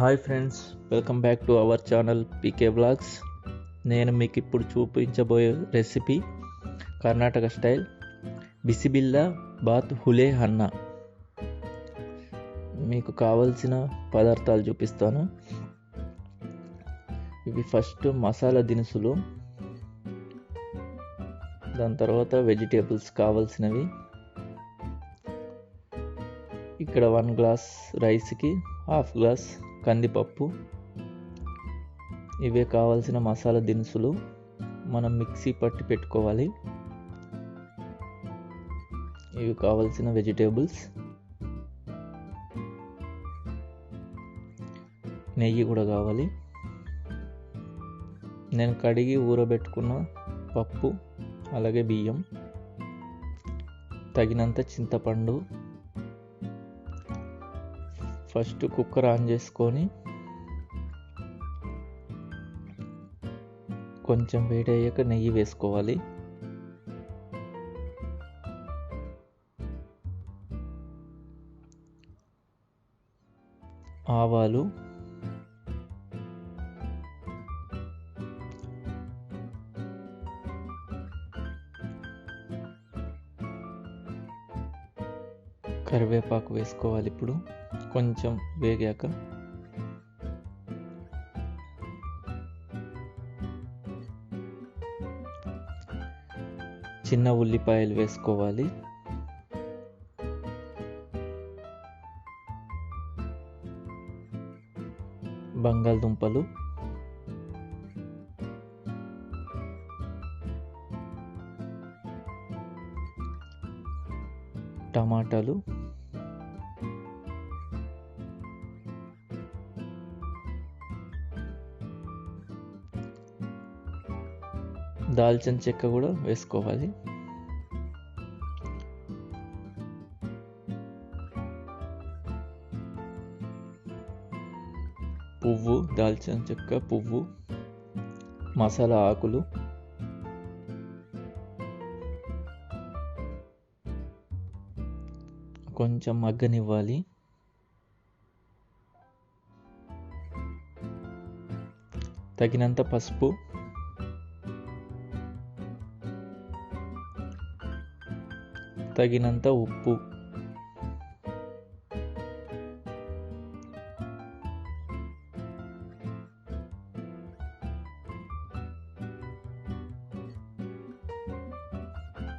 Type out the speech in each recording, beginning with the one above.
Hi friends welcome back to our channel PK blogs. నేను మీకు ఇప్పుడు చూపించబోయే రెసిపీ కర్ణాటక స్టైల్ బిసిబిల్లా బాత్ హులే హన్న. మీకు కావలసిన పదార్థాలు చూపిస్తాను. ఇవి ఫస్ట్ మసాలా దినుసులు. దాని తర్వాత వెజిటేబుల్స్ కావాల్సినవి. ఇక్కడ వన్ గ్లాస్ రైస్కి హాఫ్ గ్లాస్ కందిపప్పు ఇవే కావాల్సిన మసాలా దినుసులు మనం మిక్సీ పట్టి పెట్టుకోవాలి. ఇవి కావాల్సిన వెజిటేబుల్స్. నెయ్యి కూడా కావాలి. నేను కడిగి ఊరబెట్టుకున్న పప్పు అలాగే బియ్యం తగినంత చింతపండు ఫస్ట్ కుక్కర్ ఆన్ చేసుకొని కొంచెం వేడి అయ్యాక నెయ్యి వేసుకోవాలి. ఆవాలు కరివేపాకు వేసుకోవాలి ఇప్పుడు. కొంచెం వేగాక. చిన్న ఉల్లిపాయలు వేసుకోవాలి. బంగాళదుంపలు. టమాటాలు. దాల్చిన చెక్క కూడా వేసుకోవాలి. పువ్వు దాల్చిన చెక్క పువ్వు మసాలా ఆకులు. కొంచెం మగ్గనివ్వాలి. తగినంత పసుపు. తగినంత ఉప్పు.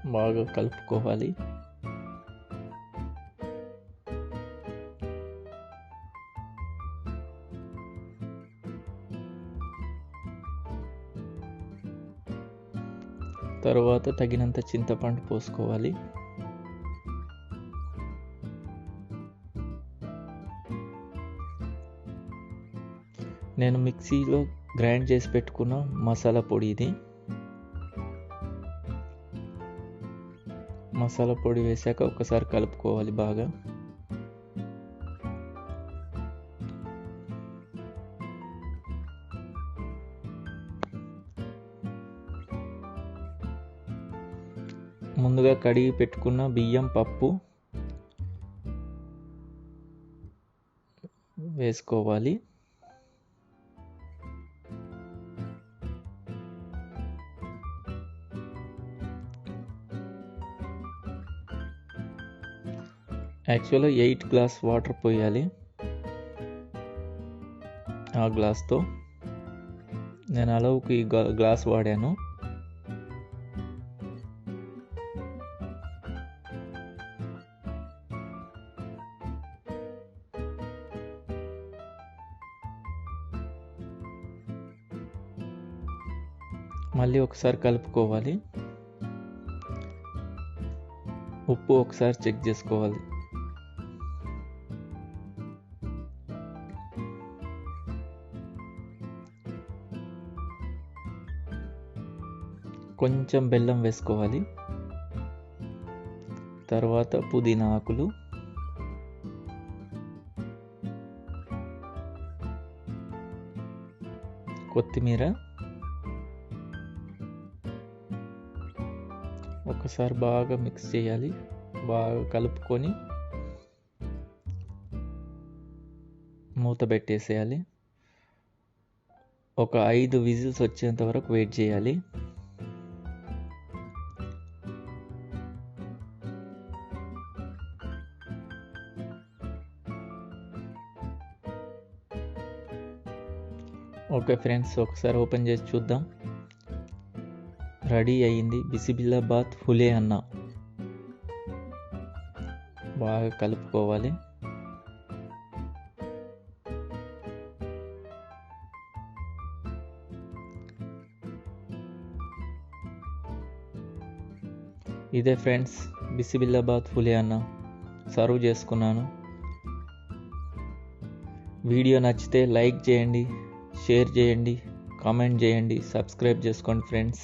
బాగా కలుపుకోవాలి. తర్వాత తగినంత చింతపండు పోసుకోవాలి. నేను మిక్సీలో గ్రైండ్ చేసి పెట్టుకున్న మసాలా పొడి ఇది. మసాలా పొడి వేసాక ఒకసారి కలుపుకోవాలి బాగా. ముందుగా కడిగి పెట్టుకున్న బియ్యం పప్పు వేసుకోవాలి. యాక్చువల్గా ఎయిట్ గ్లాస్ వాటర్ పోయాలి. ఆ గ్లాస్తో నేను అలవుకి గ్లాస్ వాడాను. మళ్ళీ ఒకసారి కలుపుకోవాలి. ఉప్పు ఒకసారి చెక్ చేసుకోవాలి. కొంచెం బెల్లం వేసుకోవాలి. తర్వాత పుదీనా ఆకులు. కొత్తిమీర. ఒకసారి బాగా మిక్స్ చేయాలి. బాగా కలుపుకొని మూత పెట్టేసేయాలి. ఒక ఐదు విజిల్స్ వచ్చేంత వరకు వెయిట్ చేయాలి. ఓకే ఫ్రెండ్స్ ఒకసారి ఓపెన్ చేసి చూద్దాం. రెడీ అయ్యింది. బిసిబిల్లాబాద్ ఫులే అన్న. బాగా కలుపుకోవాలి. ఇదే ఫ్రెండ్స్ బిసిబిల్లాబాద్ ఫులే అన్న. సర్వ్ చేసుకున్నాను. వీడియో నచ్చితే లైక్ చేయండి. షేర్ చేయండి కామెంట్ చేయండి సబ్స్క్రైబ్ చేసుకోండి ఫ్రెండ్స్.